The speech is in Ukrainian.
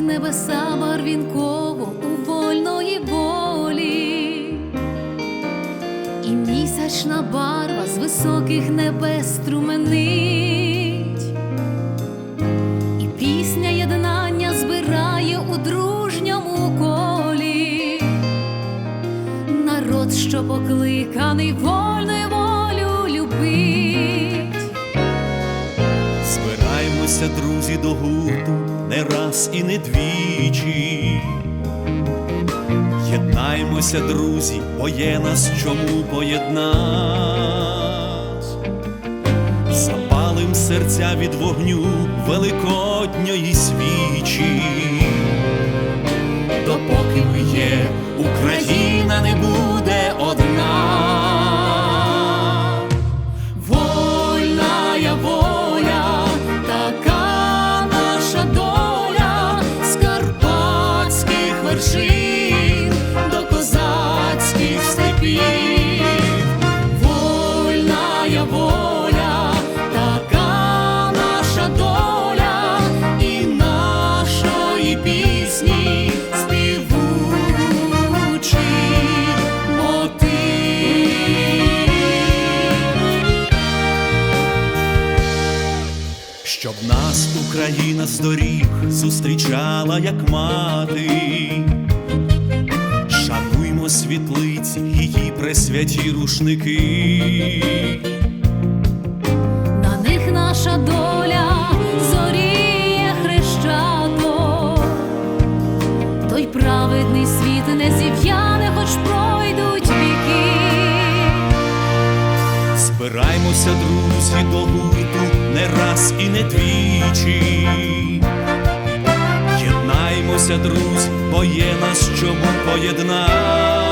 небеса барвінково у вольної волі, і місячна барва з високих небес струменить, і пісня єднання збирає у дружньому колі. Народ, що покликаний вольною волю любить. Збираємося, друзі, до гурту не раз і не двічі. Єднаймося, друзі, бо є нас чому поєднать. Запалим серця від вогню великодньої свічі. Щоб нас Україна з доріг зустрічала, як мати. Шануймо світлиці, її пресвяті рушники. На них наша доля зоріє хрещато, той праведний світ не зів'яне, хоч пройдуть віки. Збираймося, друзі, до гурту не раз і не двічі. Єднаймося, друзі, бо є нас чому поєднати.